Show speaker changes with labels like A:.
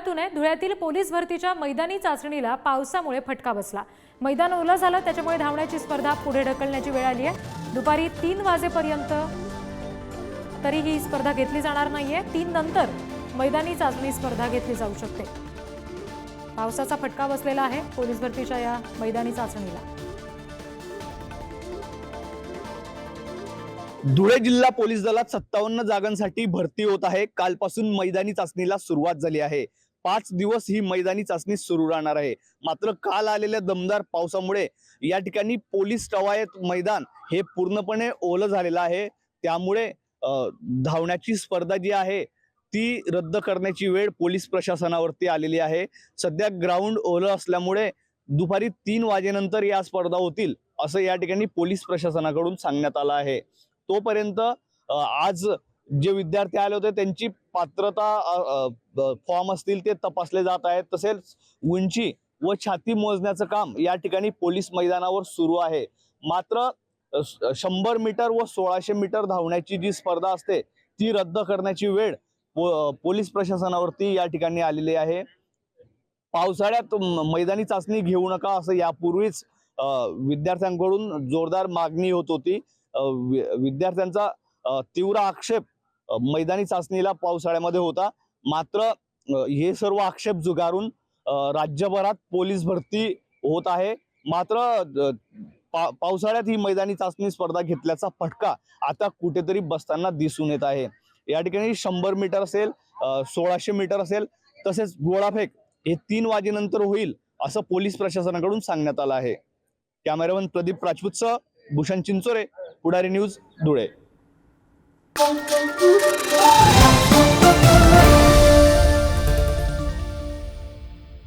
A: धुळ्यातून आहे. धुळ्यातील पोलीस भरतीच्या मैदानी चाचणीला पावसामुळे फटका बसला. मैदान ओलं झालं त्याच्यामुळे धावण्याची स्पर्धा पुढे ढकलण्याची वेळ आली आहे. दुपारी तीन वाजेपर्यंत तरी ही स्पर्धा घेतली जाणार नाहीये. तीन नंतर मैदानी चाचणी स्पर्धा घेतली जाऊ शकते. पावसाचा फटका बसलेला आहे पोलीस भरतीच्या या मैदानी चाचणीला.
B: धुळे जिल्हा पोलीस दलात सत्तावन्न जागांसाठी भरती होत आहे. कालपासून मैदानी चाचणीला सुरुवात झाली आहे. पाच दिवस ही मैदानी चाचणी सुरू राहणार आहे. मात्र काल आलेल्या दमदार पावसामुळे या ठिकाणी पोलीस कवायत मैदान हे पूर्णपणे ओलं झालेलं आहे. त्यामुळे धावण्याची स्पर्धा जी आहे ती रद्द करण्याची वेळ पोलीस प्रशासनावरती आलेली आहे. सध्या ग्राउंड ओलं असल्यामुळे दुपारी तीन वाजेनंतर या स्पर्धा होतील असं या ठिकाणी पोलीस प्रशासनाकडून सांगण्यात आलं आहे. तोपर्यंत आज जे विद्यार्थी आले होते त्यांची पात्रता फॉर्म असतील ते तपासले जात आहेत. तसेच उंची व छाती मोजण्याचं काम या ठिकाणी पोलीस मैदानावर सुरू आहे. मात्र शंभर मीटर व सोळाशे मीटर धावण्याची जी स्पर्धा असते ती रद्द करण्याची वेळ पो- पोलीस प्रशासनावरती या ठिकाणी आलेली आहे. पावसाळ्यात मैदानी चाचणी घेऊ नका असं यापूर्वीच विद्यार्थ्यांकडून जोरदार मागणी होत होती. विद्यार्थ्यांचा तीव्र आक्षेप मैदानी चाचणीला पावसाळ्यामध्ये होता. मात्र हे सर्व आक्षेप जुगारून राज्यभरात पोलीस भरती होत आहे. मात्र पा- पावसाळ्यात ही मैदानी चाचणी स्पर्धा घेतल्याचा फटका आता कुठेतरी बसताना दिसून येत आहे. या ठिकाणी शंभर मीटर असेल सोळाशे मीटर असेल तसेच गोळाफेक हे तीन वाजेनंतर होईल असं पोलीस प्रशासनाकडून सांगण्यात आलं आहे. Cameraman Pradeep राजपूतसह Bhushan Chinchore Pudhari news Dhule. Thank you.